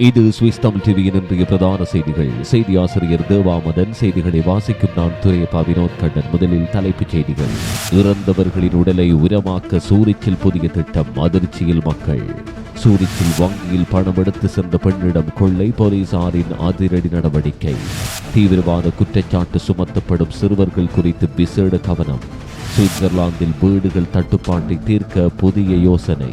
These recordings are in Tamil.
இது சுவிஸ் தமிழ் டிவியின் இன்றைய பிரதான செய்திகள். செய்தி ஆசிரியர் தேவாமதன் செய்திகளை வாசிக்கும் நான் துரையப்பா வினோத் கண்ணன். முதலில் தலைப்புச் செய்திகள். இறந்தவர்களின் உடலை உரமாக்க சூரிச்சில் புதிய திட்டம் அதிர்ச்சியில் மக்கள். சூரிச்சில் வங்கியில் பணம் எடுத்து சென்ற பெண்ணிடம் கொள்ளை போலீசாரின் அதிரடி நடவடிக்கை. தீவிரவாத குற்றச்சாட்டு சுமத்தப்படும் சிறுவர்கள் குறித்து விசேட கவனம். சுவிட்சர்லாந்தில் வீடுகள் தட்டுப்பாட்டை தீர்க்க புதிய யோசனை.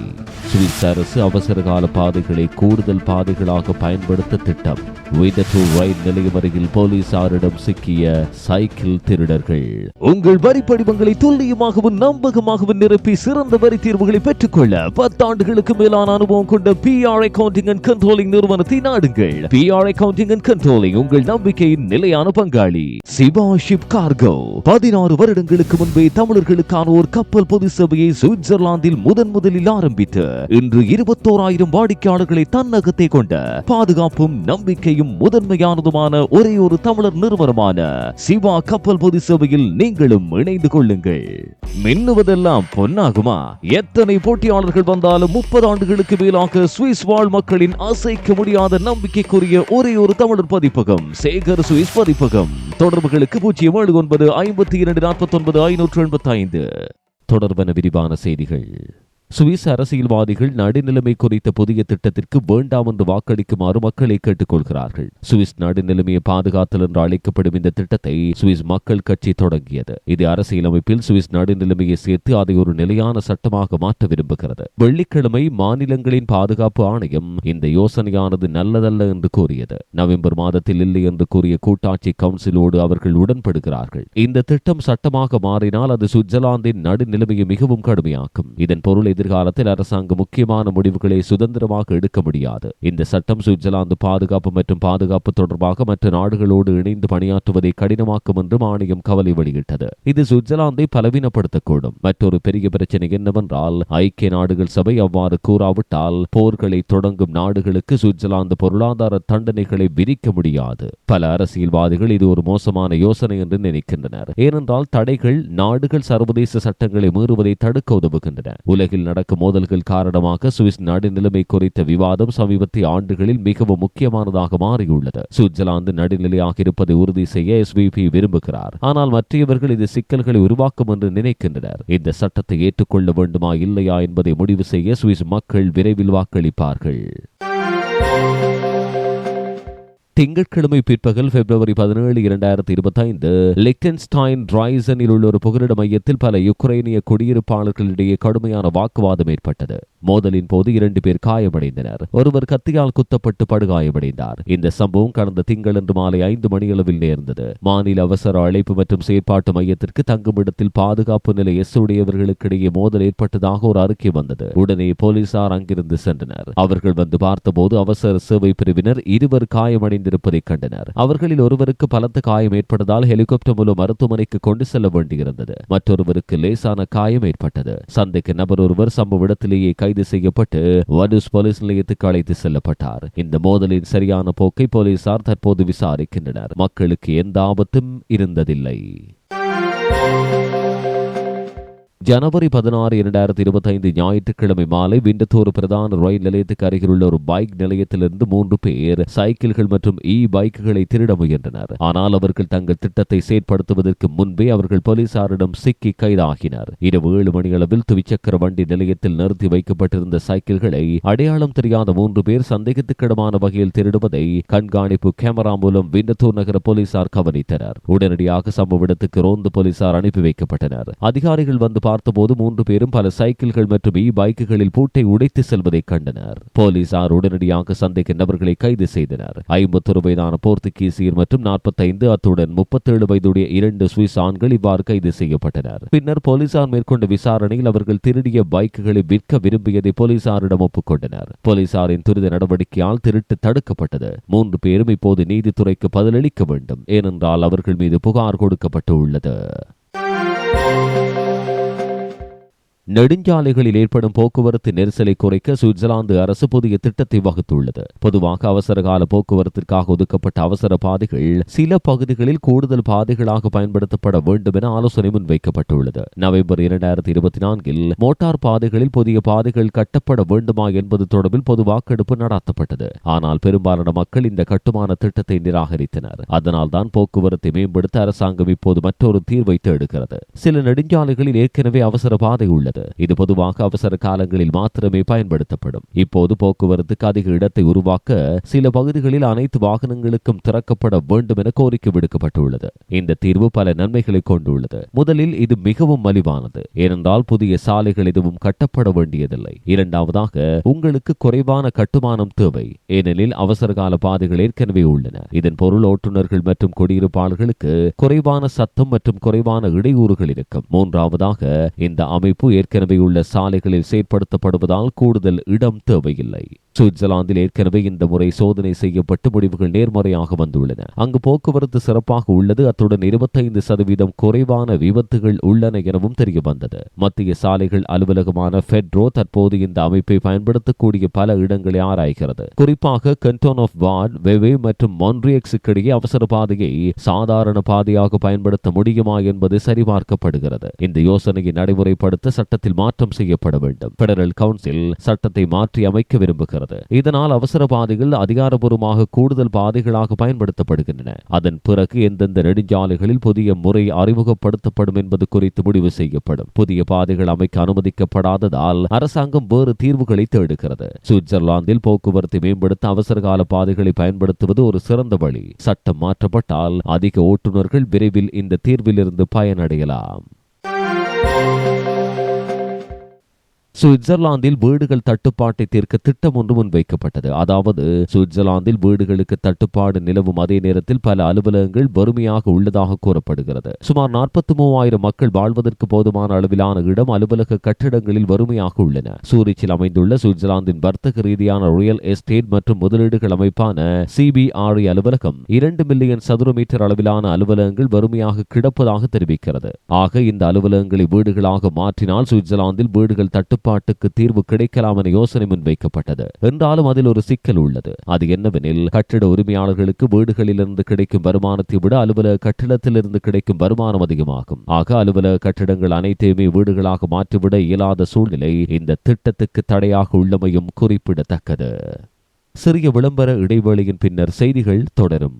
சுவிஸ் அரசு அவசரகால பாதைகளை கூடுதல் பாதைகளாக பயன்படுத்த திட்டம். ரயில் நிலையம் அருகில் போலீசாரிடம் சிக்கிய சைக்கிள் திருடர்கள். உங்கள் வரி படிவங்களை துல்லியமாகவும் நம்பகமாகவும் நிரப்பி சிறந்த வரி தீர்வுகளை பெற்றுக்கொள்ள பத்தாண்டுகளுக்கு மேலான அனுபவம் கொண்ட பிஆர் அக்கவுண்டிங் அண்ட் கண்ட்ரோலிங் நிறுவனத்தை நாடுங்கள். பிஆர் அக்கவுண்டிங் அண்ட் கண்ட்ரோலிங் உங்கள் நம்பிக்கையின் நிலையான பங்காளி. சிவா ஷிப் கார்கோ பதினாறு வருடங்களுக்கு முன்பே தமிழர்களுக்கான ஒரு கப்பல் பொது சபையை சுவிட்சர்லாந்தில் முதன் முதலில் ஆரம்பித்து இன்று இருபத்தோராயிரம் வாடிக்கையாளர்களை தன்னகத்தை கொண்ட பாதுகாப்பும் நம்பிக்கையும் முதன்மையானதுமான ஒரே ஒரு தமிழர் நிறுவனமான சிவா கப்பல் பொது சபையில் நீங்களும் இணைந்து கொள்ளுங்கள். மின்னுவதெல்லாம் பொன்னாகுமா? எத்தனை போட்டியாளர்கள் வந்தாலும் முப்பது ஆண்டுகளுக்கு மேலாக சுவிஸ் வாழ் மக்களின் அசைக்க முடியாத நம்பிக்கைக்குரிய ஒரே ஒரு தமிழர் பதிப்பகம் சேகர் சுவிஸ் பதிப்பகம். தொடர்புகளுக்கு பூஜ்ஜியம் ஏழு ஒன்பது ஐம்பத்தி இரண்டு நாற்பத்தி ஒன்பது ஐநூற்று எண்பத்தி ஐந்து. தொடர்பான விரிவான செய்திகள். சுவிஸ் அரசியல்வாதிகள் நடுநிலைமை குறித்த புதிய திட்டத்திற்கு வேண்டாம் என்று வாக்களிக்குமாறு மக்களை கேட்டுக்கொள்கிறார்கள். சுவிஸ் நடுநிலைமையை பாதுகாத்தல் என்று அழைக்கப்படும் இந்த திட்டத்தை சுவிஸ் மக்கள் கட்சி தொடங்கியது. இது அரசியலமைப்பில் சுவிஸ் நடுநிலைமையை சேர்த்து அதை ஒரு நிலையான சட்டமாக மாற்ற விரும்புகிறது. வெள்ளிக்கிழமை மாநிலங்களின் பாதுகாப்பு ஆணையம் இந்த யோசனையானது நல்லதல்ல என்று கூறியது. நவம்பர் மாதத்தில் இல்லை என்று கூறிய கூட்டாட்சி கவுன்சிலோடு அவர்கள் உடன்படுகிறார்கள். இந்த திட்டம் சட்டமாக மாறினால் அது சுவிட்சர்லாந்தின் நடுநிலைமையை மிகவும் கடுமையாக்கும். இதன் பொருள் எதிர்காலத்தில் அரசாங்கம் முக்கியமான முடிவுகளை சுதந்திரமாக எடுக்க முடியாது. இந்த சட்டம் சுவிட்சர்லாந்து பாதுகாப்பு மற்றும் பாதுகாப்பு தொடர்பாக மற்ற நாடுகளோடு இணைந்து பணியாற்றுவதை கடினமாக்கும் என்றும் ஆணையம் கவலை வெளியிட்டது. இது சுவிட்சர்லாந்தை பலவீனப்படுத்தக்கூடும். மற்றொரு பெரிய பிரச்சனை என்னவென்றால் ஐக்கிய நாடுகள் சபை அவ்வாறு கூறாவிட்டால் போர்களை தொடங்கும் நாடுகளுக்கு சுவிட்சர்லாந்து பொருளாதார தண்டனைகளை விதிக்க முடியாது. பல அரசியல்வாதிகள் இது ஒரு மோசமான யோசனை என்று நினைக்கின்றனர். ஏனென்றால் தடைகள் நாடுகள் சர்வதேச சட்டங்களை மீறுவதை தடுக்க உதவுகின்றன. உலகில் நடக்கும் மோதல்கள் காரணமாக சுவிஸ் நாடு நிலைமை குறித்த விவாதம் சமீபத்திய ஆண்டுகளில் மிகவும் முக்கியமானதாக மாறியுள்ளது. சுவிட்சர்லாந்து நடுநிலையாக இருப்பதை உறுதி செய்ய எஸ்பிபி விரும்புகிறார். ஆனால் மற்றவர்கள் இது சிக்கல்களை உருவாக்கும் என்று நினைக்கின்றனர். இந்த சட்டத்தை ஏற்றுக்கொள்ள வேண்டுமா இல்லையா என்பதை முடிவு செய்ய சுவிஸ் மக்கள் விரைவில் வாக்களிப்பார்கள். திங்கட்கிழமை பிற்பகல் பிப்ரவரி பதினேழு இரண்டாயிரத்தி இருபத்தைந்து லிக்டன்ஸ்டைன் ட்ரைசனில் உள்ள ஒரு புகலிட மையத்தில் பல யுக்ரைனிய குடியிருப்பாளர்களிடையே கடுமையான வாக்குவாதம் ஏற்பட்டது. மோதலின் போது இரண்டு பேர் காயமடைந்தனர். ஒருவர் கத்தியால் குத்தப்பட்டு படுகாயமடைந்தார். இந்த சம்பவம் கடந்த திங்களன்று மாலை ஐந்து மணியளவில் நேர்ந்தது. மாநில அவசர அழைப்பு மற்றும் செயற்பாட்டு மையத்திற்கு தங்குமிடத்தில் பாதுகாப்பு நிலை எஸ் உடையவர்களுக்கிடையே மோதல் ஏற்பட்டதாக ஒரு அறிக்கை வந்தது. உடனே போலீசார் அங்கிருந்து சென்றனர். அவர்கள் வந்து பார்த்தபோது அவசர சேவை பிரிவினர் இருவர் காயமடைந்த காயமடைந்திருப்பதை கண்டனர். அவர்களில் ஒருவருக்கு பலத்த காயம் ஏற்பட்டதால் ஹெலிகாப்டர் மூலம் மருத்துவமனைக்கு கொண்டு செல்ல வேண்டியிருந்தது. மற்றொருவருக்கு லேசான காயம் ஏற்பட்டது. சந்தைக்கு நபர் ஒருவர் சம்பவ இடத்திலேயே கைது செய்யப்பட்டு வடுஸ் போலீஸ் நிலையத்துக்கு அழைத்து செல்லப்பட்டார். இந்த மோதலின் சரியான போக்கை போலீசார் தற்போது விசாரிக்கின்றனர். மக்களுக்கு எந்த ஆபத்தும் இருந்ததில்லை. ஜனவரி பதினாறு இரண்டாயிரத்தி இருபத்தி ஐந்து ஞாயிற்றுக்கிழமை மாலை விண்டத்தூர் பிரதான ரயில் நிலையத்துக்கு அருகிலுள்ள ஒரு பைக் நிலையத்திலிருந்து மூன்று பேர் சைக்கிள்கள் மற்றும் இ பைக்குகளை திருட முயன்றனர். ஆனால் அவர்கள் தங்கள் திட்டத்தை செயற்படுத்துவதற்கு முன்பே அவர்கள் போலீசாரிடம் சிக்கி கைதாகினர். இரவு ஏழு மணியளவில் துவிச்சக்கர வண்டி நிலையத்தில் நிறுத்தி வைக்கப்பட்டிருந்த சைக்கிள்களை அடையாளம் தெரியாத மூன்று பேர் சந்தேகத்துக்கிடமான வகையில் திருடுவதை கண்காணிப்பு கேமரா மூலம் விண்டத்தூர் நகர போலீசார் கவனித்தனர். உடனடியாக சம்பவ இடத்துக்கு ரோந்து போலீசார் அனுப்பி வைக்கப்பட்டனர். அதிகாரிகள் வந்து பார்த்தபோது மூன்று பேரும் பல சைக்கிள்கள் மற்றும் இ பைக்குகளில் பூட்டை உடைத்து செல்வதை கண்டனர். போலீசார் உடனடியாக சந்தேக நபர்களை கைது செய்தனர். ஐம்பத்தொரு வயதான போர்த்துகீசியர் மற்றும் நாற்பத்தைந்து அத்துடன் முப்பத்தேழு வயதுடைய இரண்டு சுவிஸ் ஆண்கள் இவ்வாறு கைது செய்யப்பட்டனர். பின்னர் போலீசார் மேற்கொண்ட விசாரணையில் அவர்கள் திருடிய பைக்குகளை விற்க விரும்பியதை போலீசாரிடம் ஒப்புக்கொண்டனர் போலீசாரின் துரித நடவடிக்கையால் திருட்டு தடுக்கப்பட்டது. மூன்று பேரும் இப்போது நீதித்துறைக்கு பதிலளிக்க வேண்டும். ஏனென்றால் அவர்கள் மீது புகார் கொடுக்கப்பட்டு உள்ளது நெடுஞ்சாலைகளில் ஏற்படும் போக்குவரத்து நெரிசலை குறைக்க சுவிட்சர்லாந்து அரசு புதிய திட்டத்தை வகுத்துள்ளது. பொதுவாக அவசர கால போக்குவரத்திற்காக ஒதுக்கப்பட்ட அவசர பாதைகள் சில பகுதிகளில் கூடுதல் பாதைகளாக பயன்படுத்தப்பட வேண்டும் என ஆலோசனை முன்வைக்கப்பட்டுள்ளது. நவம்பர் இரண்டாயிரத்தி இருபத்தி நான்கில் மோட்டார் பாதைகளில் புதிய பாதைகள் கட்டப்பட வேண்டுமா என்பது தொடர்பில் பொது வாக்கெடுப்பு நடத்தப்பட்டது. ஆனால் பெரும்பாலான மக்கள் இந்த கட்டுமான திட்டத்தை நிராகரித்தனர். அதனால்தான் போக்குவரத்தை மேம்படுத்த அரசாங்கம் இப்போது மற்றொரு தீர்வை தேடுகிறது. சில நெடுஞ்சாலைகளில் ஏற்கனவே அவசர பாதை உள்ளது. இது பொதுவாக அவசர காலங்களில் மாத்திரமே பயன்படுத்தப்படும். இப்போது போக்குவரத்துக்கு அதிக இடத்தை உருவாக்க சில பகுதிகளில் அனைத்து வாகனங்களுக்கும் திறக்கப்பட வேண்டும் என கோரிக்கை விடுக்கப்பட்டுள்ளது. இந்த தீர்வு பல நன்மைகளை கொண்டுள்ளது. முதலில் இது மிகவும் மலிவானது. ஏனென்றால் புதிய சாலைகள் எதுவும் கட்டப்பட வேண்டியதில்லை. இரண்டாவதாக உங்களுக்கு குறைவான கட்டுமானம் தேவை. ஏனெனில் அவசர கால பாதைகள் ஏற்கனவே உள்ளன. இதன் பொருள் ஓட்டுநர்கள் மற்றும் குடியிருப்பாளர்களுக்கு குறைவான சத்தம் மற்றும் குறைவான இடையூறுகள் இருக்கும். மூன்றாவதாக இந்த அமைப்பு ஏற்கனவே உள்ள சாலைகளில் செயற்படுத்தப்படுவதால் கூடுதல் இடம் தேவையில்லை. சுவிட்சர்லாந்தில் ஏற்கனவே இந்த முறை சோதனை செய்யப்பட்டு முடிவுகள் நேர்மறையாக வந்துள்ளன. அங்கு போக்குவரத்து சிறப்பாக உள்ளது. அத்துடன் இருபத்தைந்து சதவீதம் குறைவான விபத்துகள் உள்ளன எனவும் தெரிய வந்தது மத்திய சாலைகள் அலுவலகமான ஃபெட்ரோ தற்போது இந்த அமைப்பை பயன்படுத்தக்கூடிய பல இடங்களை ஆராய்கிறது. குறிப்பாக கண்டோன் ஆஃப் வார்ட் வெவே மற்றும் மான்ட்ரியக்ஸுக்கு இடையே அவசர பாதையை சாதாரண பாதையாக பயன்படுத்த முடியுமா என்பது சரிபார்க்கப்படுகிறது. இந்த யோசனையை நடைமுறைப்படுத்த சட்டத்தில் மாற்றம் செய்யப்பட வேண்டும். பெடரல் கவுன்சில் சட்டத்தை மாற்றி அமைக்க விரும்புகிறது. இதனால் அவசர பாதைகள் அதிகாரபூர்வமாக கூடுதல் பாதைகளாக பயன்படுத்தப்படுகின்றன. அதன் பிறகு எந்தெந்த நெடுஞ்சாலைகளில் புதிய முறை அறிமுகப்படுத்தப்படும் என்பது குறித்து முடிவு செய்யப்படும். புதிய பாதைகள் அமைக்க அனுமதிக்கப்படாததால் அரசாங்கம் வேறு தீர்வுகளை தேடுகிறது. சுவிட்சர்லாந்தில் போக்குவரத்தை மேம்படுத்த அவசரகால பாதைகளை பயன்படுத்துவது ஒரு சிறந்த வழி. சட்டம் மாற்றப்பட்டால் அதிக ஓட்டுநர்கள் விரைவில் இந்த தீர்விலிருந்து பயனடையலாம். சுவிட்சர்லாந்தில் வீடுகள் தட்டுப்பாட்டை தீர்க்க திட்டம் ஒன்று முன்வைக்கப்பட்டது. அதாவது சுவிட்சர்லாந்தில் வீடுகளுக்கு தட்டுப்பாடு நிலவும் அதே நேரத்தில் பல அலுவலகங்கள் வறுமையாக உள்ளதாக கூறப்படுகிறது. சுமார் நாற்பத்தி மூவாயிரம் மக்கள் வாழ்வதற்கு போதுமான அளவிலான இடம் அலுவலக கட்டிடங்களில் வறுமையாக உள்ளன. சூரிச்சில் அமைந்துள்ள சுவிட்சர்லாந்தின் வர்த்தக ரீதியான ரியல் எஸ்டேட் மற்றும் முதலீடுகள் அமைப்பான சிபிஆர்இ அலுவலகம் இரண்டு மில்லியன் சதுர மீட்டர் அளவிலான அலுவலகங்கள் வறுமையாக கிடப்பதாக தெரிவிக்கிறது. ஆக இந்த அலுவலகங்களை வீடுகளாக மாற்றினால் சுவிட்சர்லாந்தில் வீடுகள் தட்டு கட்டுப்பாட்டுக்கு தீர்வு கிடைக்கலாம் என யோசனை முன்வைக்கப்பட்டது. என்றாலும் அதில் ஒரு சிக்கல் உள்ளது. அது என்னவெனில் கட்டிட உரிமையாளர்களுக்கு வீடுகளிலிருந்து கிடைக்கும் வருமானத்தை விட அலுவலக கட்டிடத்திலிருந்து கிடைக்கும் வருமானம் அதிகமாகும். ஆக அலுவலக கட்டிடங்கள் அனைத்தையுமே வீடுகளாக மாற்றிவிட இயலாத சூழ்நிலை இந்த திட்டத்துக்கு தடையாக உள்ளமையும் குறிப்பிடத்தக்கது. சிறிய விளம்பர இடைவேளையின் பின்னர் செய்திகள் தொடரும்.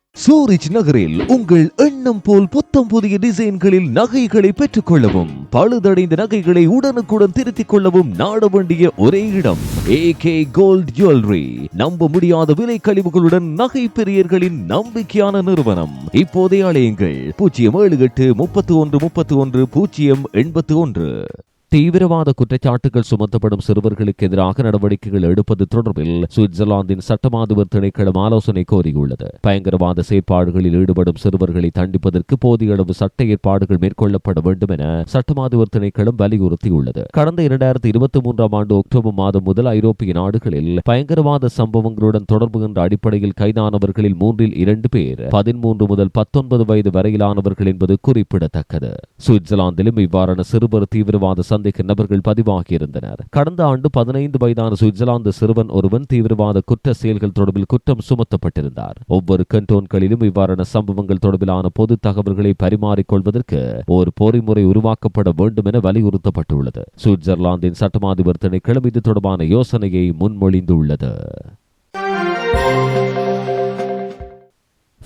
சூரிச் நகரில் உங்கள் எண்ணம் போல் புத்தம் புதிய டிசைன்களில் நகைகளை பெற்றுக் கொள்ளவும் பழுதடைந்த நகைகளை உடனுக்குடன் திருத்திக் கொள்ளவும் நாட வேண்டிய ஒரே இடம் ஏ கே கோல்ட் ஜுவல்லரி நம்ப முடியாத விலை கழிவுகளுடன் நகை பெரியர்களின் நம்பிக்கையான நிறுவனம். இப்போதே அலையுங்கள். பூஜ்ஜியம் ஏழு எட்டு முப்பத்தி ஒன்று முப்பத்தி ஒன்று பூஜ்ஜியம் எண்பத்தி ஒன்று. தீவிரவாத குற்றச்சாட்டுகள் சுமத்தப்படும் சிறுவர்களுக்கு எதிராக நடவடிக்கைகள் எடுப்பது தொடர்பில் சுவிட்சர்லாந்தின் சட்டமாதுவர் திணைக்களம் ஆலோசனை கோரியுள்ளது. பயங்கரவாத செயற்பாடுகளில் ஈடுபடும் சிறுவர்களை தண்டிப்பதற்கு போதிய அளவு சட்ட ஏற்பாடுகள் மேற்கொள்ளப்பட வேண்டும் என சட்டமாதுவர் திணைக்களம் வலியுறுத்தியுள்ளது. கடந்த இரண்டாயிரத்தி இருபத்தி மூன்றாம் ஆண்டு அக்டோபர் மாதம் முதல் ஐரோப்பிய நாடுகளில் பயங்கரவாத சம்பவங்களுடன் தொடர்பு என்ற அடிப்படையில் கைதானவர்களில் மூன்றில் இரண்டு பேர் பதிமூன்று முதல் பத்தொன்பது வயது வரையிலானவர்கள் என்பது குறிப்பிடத்தக்கது. சுவிட்சர்லாந்திலும் இவ்வாறான சிறுவர் தீவிரவாத சந்தேக நபர்கள் பதிவாகியிருந்தனர். கடந்த ஆண்டு பதினைந்து வயதான சுவிட்சர்லாந்து சிறுவன் ஒருவன் தீவிரவாத குற்ற செயல்கள் தொடர்பில் குற்றம் சுமத்தப்பட்டிருந்தார். ஒவ்வொரு கண்டோன்களிலும் இவ்வாறான சம்பவங்கள் தொடர்பிலான பொது தகவல்களை பரிமாறிக்கொள்வதற்கு ஒரு பொறிமுறை உருவாக்கப்பட வேண்டும் என வலியுறுத்தப்பட்டுள்ளது. சுவிட்சர்லாந்தின் சட்டமாதிபர் திணைக்களம் இது தொடர்பான யோசனையை முன்மொழிந்துள்ளது.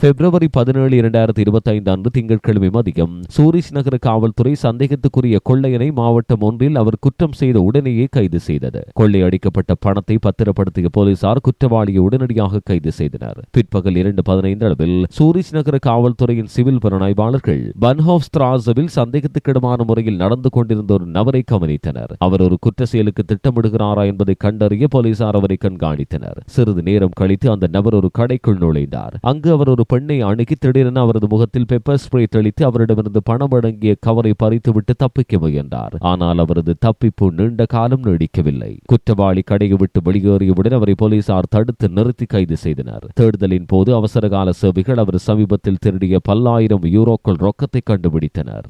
பிப்ரவரி பதினேழு இரண்டாயிரத்தி இருபத்தி ஐந்து அன்று திங்கட்கிழமை மதியம் சூரிஷ் நகர காவல்துறை சந்தேகத்துக்குரிய கொள்ளையனை மாவட்டம் ஒன்றில் அவர் குற்றம் செய்த உடனேயே கைது செய்தது. கொள்ளையடிக்கப்பட்ட பணத்தை பத்திரப்படுத்திய போலீசார் குற்றவாளியை உடனடியாக கைது செய்தனர். பிற்பகல் இரண்டு பதினைந்து அளவில் சூரிஷ் நகர காவல்துறையின் சிவில் புலனாய்வாளர்கள் பன்ஹாப் ஸ்திராசவில் சந்தேகத்துக்கிடமான முறையில் நடந்து கொண்டிருந்த ஒரு நபரை கவனித்தனர். அவர் ஒரு குற்ற செயலுக்கு திட்டமிடுகிறாரா என்பதை கண்டறிய போலீசார் அவரை கண்காணித்தனர். சிறிது நேரம் கழித்து அந்த நபர் ஒரு கடைக்குள் நுழைந்தார். அங்கு அவர் ஒரு பெண்ணை அணுகி திடீரென அவரது முகத்தில் பெப்பர் ஸ்ப்ரே தெளித்து அவரிடமிருந்து பணம் அடங்கிய கவரை பறித்துவிட்டு தப்பிக்க முயன்றார். ஆனால் அவரது தப்பிப்பு நீண்ட காலம் நீடிக்கவில்லை. குற்றவாளி கடையை விட்டு வெளியேறியவுடன் அவரை போலீசார் தடுத்து நிறுத்தி கைது செய்தனர். தேடுதலின் போது அவசரகால சேவைகள் அவர் சமீபத்தில் திருடிய பல்லாயிரம் யூரோக்கள் ரொக்கத்தை கண்டுபிடித்தனர்.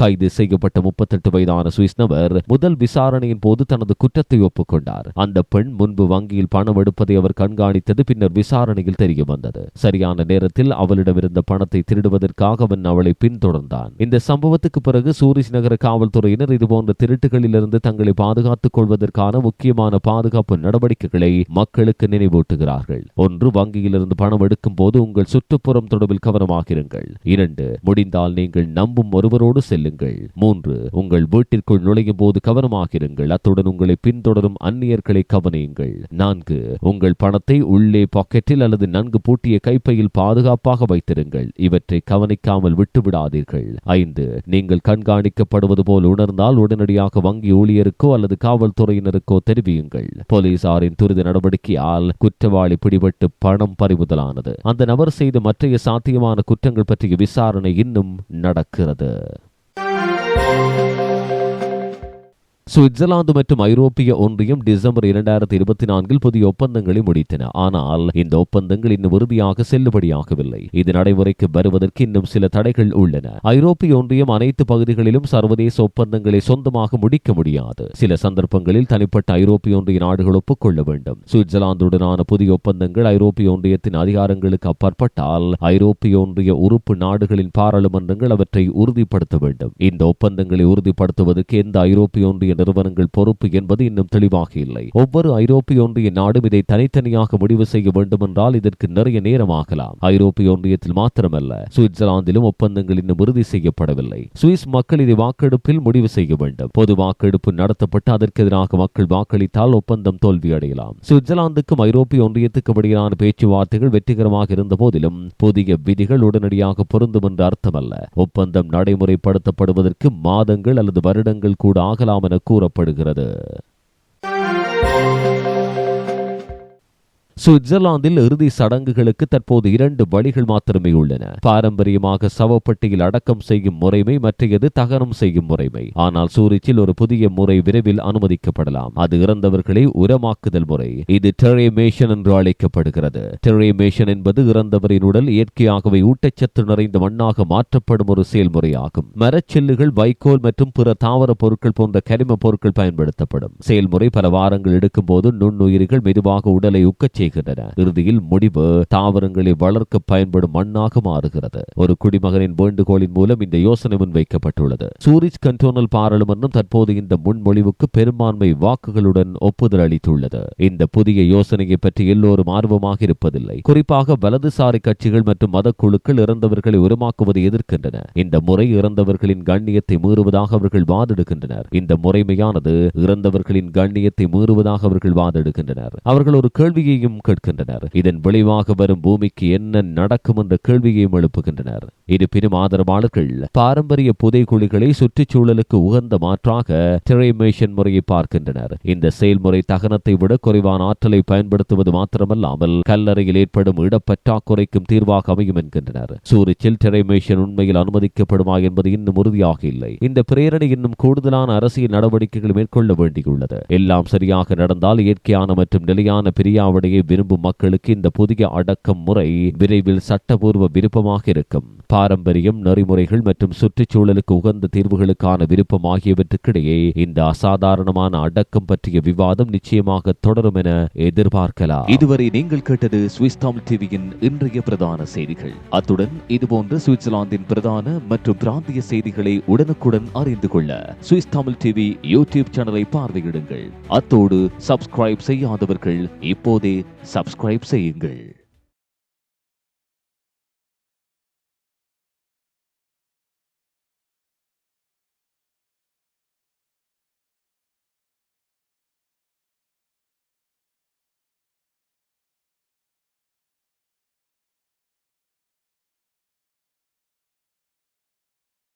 கைது செய்யப்பட்ட முப்பத்தெட்டு வயதான சுவிஸ் நபர் முதல் விசாரணையின் போது தனது குற்றத்தை ஒப்புக்கொண்டார். அந்த பெண் முன்பு வங்கியில் பணம் எடுப்பதை அவர் கண்காணித்தது பின்னர் விசாரணையில் தெரிய வந்தது. சரியான நேரத்தில் அவளிடமிருந்த பணத்தை திருடுவதற்காக அவன் அவளை பின்தொடர்ந்தான். இந்த சம்பவத்துக்கு பிறகு சூரிஸ் நகர காவல்துறையினர் இதுபோன்ற திருட்டுகளிலிருந்து தங்களை பாதுகாத்துக் கொள்வதற்கான முக்கியமான பாதுகாப்பு நடவடிக்கைகளை மக்களுக்கு நினைவூட்டுகிறார்கள். ஒன்று வங்கியிலிருந்து பணம் எடுக்கும் போது உங்கள் சுற்றுப்புறம் தொடர்பில் கவனமாக இருங்கள் இரண்டு முடிந்தால் நீங்கள் நம்பும் ஒருவரோடு செல்லுங்கள். மூன்று உங்கள் வீட்டிற்குள் நுழையும் போது கவனமாக இருங்கள் அத்துடன் உங்களை பின்தொடரும் அந்நியர்களை கவனியுங்கள். நான்கு உங்கள் பணத்தை உள்ளே பாக்கெட்டில் அல்லது நன்கு பூட்டிய கைப்பையில் பாதுகாப்பாக வைத்திருங்கள். இவற்றை கவனிக்காமல் விட்டுவிடாதீர்கள். ஐந்து நீங்கள் கண்காணிக்கப்படுவது போல் உணர்ந்தால் உடனடியாக வங்கி ஊழியருக்கோ அல்லது காவல்துறையினருக்கோ தெரிவியுங்கள். போலீசாரின் துரித நடவடிக்கையால் குற்றவாளி பிடிபட்டு பணம் பறிமுதலானது. அந்த நபர் செய்த மற்றைய சாத்தியமான குற்றங்கள் பற்றிய விசாரணை இன்னும் நடக்கிறது. thank you சுவிட்சர்லாந்து மற்றும் ஐரோப்பிய ஒன்றியம் டிசம்பர் இரண்டாயிரத்தி இருபத்தி நான்கில் புதிய ஒப்பந்தங்களை முடித்தன. ஆனால் இந்த ஒப்பந்தங்கள் இன்னும் உறுதியாக செல்லுபடியாகவில்லை. இது நடைமுறைக்கு வருவதற்கு இன்னும் சில தடைகள் உள்ளன. ஐரோப்பிய ஒன்றியம் அனைத்து பகுதிகளிலும் சர்வதேச ஒப்பந்தங்களை சொந்தமாக முடிக்க முடியாது. சில சந்தர்ப்பங்களில் தனிப்பட்ட ஐரோப்பிய ஒன்றிய நாடுகள் ஒப்புக்கொள்ள வேண்டும். சுவிட்சர்லாந்துடனான புதிய ஒப்பந்தங்கள் ஐரோப்பிய ஒன்றியத்தின் அதிகாரங்களுக்கு அப்பாற்பட்டால் ஐரோப்பிய ஒன்றிய உறுப்பு நாடுகளின் பாராளுமன்றங்கள் அவற்றை உறுதிப்படுத்த வேண்டும். இந்த ஒப்பந்தங்களை உறுதிப்படுத்துவதற்கு எந்த ஐரோப்பிய ஒன்றிய நிறுவனங்கள் பொறுப்பு என்பது இன்னும் தெளிவாக இல்லை. ஒவ்வொரு ஐரோப்பிய ஒன்றிய நாடும் இதை தனித்தனியாக முடிவு செய்ய வேண்டுமென்றால் இதற்கு நிறைய நேரமாகலாம். ஐரோப்பிய ஒன்றியத்தில் மாத்திரமல்ல சுவிட்சர்லாந்திலும் ஒப்பந்தங்கள் இன்னும் உறுதி செய்யப்படவில்லை. சுவிஸ் மக்கள் இதை வாக்கெடுப்பில் முடிவு செய்ய வேண்டும். பொது வாக்கெடுப்பு நடத்தப்பட்டு அதற்கு எதிராக மக்கள் வாக்களித்தால் ஒப்பந்தம் தோல்வியடையலாம். சுவிட்சர்லாந்துக்கும் ஐரோப்பிய ஒன்றியத்துக்கும் இடையிலான பேச்சுவார்த்தைகள் வெற்றிகரமாக இருந்த போதிலும் புதிய விதிகள் உடனடியாக பொருந்தும் என்று அர்த்தமல்ல. ஒப்பந்தம் நடைமுறைப்படுத்தப்படுவதற்கு மாதங்கள் அல்லது வருடங்கள் கூட ஆகலாம் என கூறப்படுகிறது. சுவிட்சர்லாந்தில் இறுதி சடங்குகளுக்கு தற்போது இரண்டு வழிகள் மாத்திரமே உள்ளன. பாரம்பரியமாக சவப்பட்டியில் அடக்கம் செய்யும் முறைமை மற்றையது தகனம் செய்யும் முறைமை. ஆனால் சூரிச்சில் ஒரு புதிய முறை விரைவில் அனுமதிக்கப்படலாம். அது இறந்தவர்களை உரமாக்குதல் முறை. இது டெரேமேஷன் என்று அழைக்கப்படுகிறது. டெரேமேஷன் என்பது இறந்தவரின் உடல் இயற்கையாகவே ஊட்டச்சத்து நிறைந்த மண்ணாக மாற்றப்படும் ஒரு செயல்முறையாகும். மரச்செல்லுகள் வைக்கோல் மற்றும் பிற தாவர பொருட்கள் போன்ற கரிம பொருட்கள் பயன்படுத்தப்படும். செயல்முறை பல வாரங்கள் எடுக்கும் போது நுண்ணுயிரிகள் மெதுவாக உடலை உக்கச் அமைகின்றன இறுதியில் முடிவு தாவரங்களை வளர்க்க பயன்படும் மண்ணாக மாறுகிறது. ஒரு குடிமகனின் வேண்டுகோளின் மூலம் இந்த யோசனை முன்வைக்கப்பட்டுள்ளது. சூரிச் கண்டோனல் பாராளுமன்றம் தற்போது இந்த முன்மொழிவுக்கு பெரும்பான்மை வாக்குகளுடன் ஒப்புதல் அளித்துள்ளது. இந்த புதிய யோசனையை பற்றி எல்லோரும் ஆர்வமாக இருப்பதில்லை. குறிப்பாக வலதுசாரி கட்சிகள் மற்றும் மத குழுக்கள் இறந்தவர்களை உருமாக்குவதை எதிர்க்கின்றன. இந்த முறை இறந்தவர்களின் கண்ணியத்தை மீறுவதாக அவர்கள் வாதிடுகின்றனர். இந்த முறைமையானது இறந்தவர்களின் கண்ணியத்தை மீறுவதாக அவர்கள் வாதிடுகின்றனர். அவர்கள் ஒரு கேள்வியையும் கேட்கின்றனர். இதன் விளைவாக வரும் பூமிக்கு என்ன நடக்கும் என்ற கேள்வியையும் எழுப்புகின்றனர். இருப்பினும் ஆதரவாளர்கள் பாரம்பரிய புதைகுழிகளை சுற்றுச்சூழலுக்கு உகந்த மாற்றாக திரைமேஷன் முறையை பார்க்கின்றனர். இந்த செயல்முறை தகனத்தை விட குறைவான ஆற்றலை பயன்படுத்துவது மாத்திரமல்லாமல் கல்லறையில் ஏற்படும் இடப்பற்றாக்குறைக்கும் தீர்வாக அமையும் என்கின்றனர். சூரிச்சில் திரைமேஷன் உண்மையில் அனுமதிக்கப்படுமா என்பது இன்னும் உறுதியாக இல்லை. இந்த பிரேரணை இன்னும் கூடுதலான அரசியல் நடவடிக்கைகள் மேற்கொள்ள வேண்டியுள்ளது. எல்லாம் சரியாக நடந்தால் இயற்கையான மற்றும் நிலையான பிரியாவிடையை விரும்பும் மக்களுக்கு இந்த புதிய அடக்கம் முறை விரைவில் சட்டபூர்வ விருப்பமாக இருக்கும். பாரம்பரியம் நெறிமுறைகள் மற்றும் சுற்றுச்சூழலுக்கு உகந்த தீர்வுகளுக்கான விருப்பம் ஆகியவற்றுக்கிடையே இந்த அசாதாரணமான அடக்கம் பற்றிய விவாதம் நிச்சயமாக தொடரும் என எதிர்பார்க்கலாம். இதுவரை நீங்கள் கேட்டது சுவிஸ் தமிழ் டிவியின் இன்றைய பிரதான செய்திகள். அத்துடன் இதுபோன்ற சுவிட்சர்லாந்தின் பிரதான மற்றும் பிராந்திய செய்திகளை உடனுக்குடன் அறிந்து கொள்ள சுவிஸ் தமிழ் டிவி யூடியூப் சேனலை பார்வையிடுங்கள். அத்தோடு சப்ஸ்கிரைப் செய்யாதவர்கள் இப்போதே சப்ஸ்கிரைப் செய்யுங்கள்